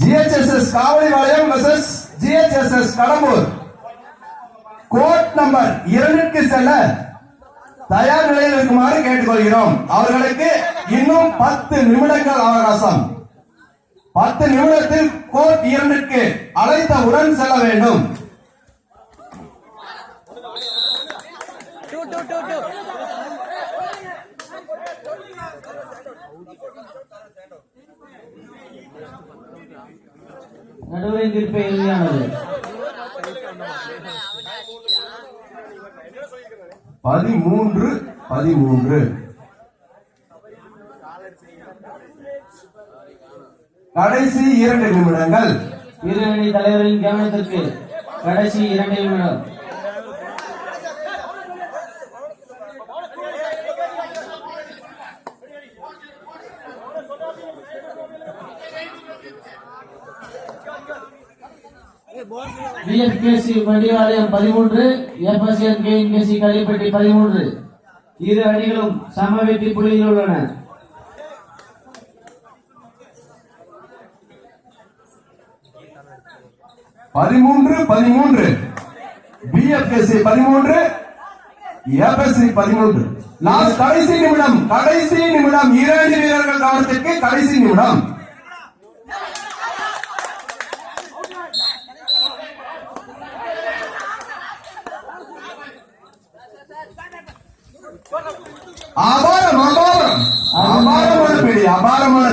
GHSS Kavali வளையம் versus GHSS Kadambur. Court number இரண்டுக்கு செல்ல தயார் நிலையில் இருக்குமாறு கேட்டுக்கொள்கிறோம். அவர்களுக்கு இன்னும் பத்து நிமிடங்கள் அவகாசம். பத்து நிமிடத்தில் கோட் இரண்டிற்கு அழைத்தவுடன் செல்ல வேண்டும். நடுவரின் தீர்ப்பு இறுதியானது பதிமூன்று பதிமூன்று. கடைசி இரண்டு நிமிடங்கள். இரு அணி தலைவரின் கவனத்திற்கு கடைசி இரண்டு நிமிடம். பிஎஃப்கேசி வடிவாலயம் பதிமூன்று எஃப்எஸ்என் கேசி கள்ளிப்பட்டி பதிமூன்று. இரு அணிகளும் சம வெற்றி புள்ளியில் உள்ளன. பதிமூன்று பதிமூன்று. பிஎஃப்எஸ்சி பதிமூன்று எஃப்எஸ்சி பதிமூன்று. லாஸ்ட் கடைசி நிமிடம் கடைசி நிமிடம் இரண்டு வீரர்கள் காலத்துக்கு கடைசி நிமிடம். அபாரம் அபாரம். அபாரமான பிடி அபாரமான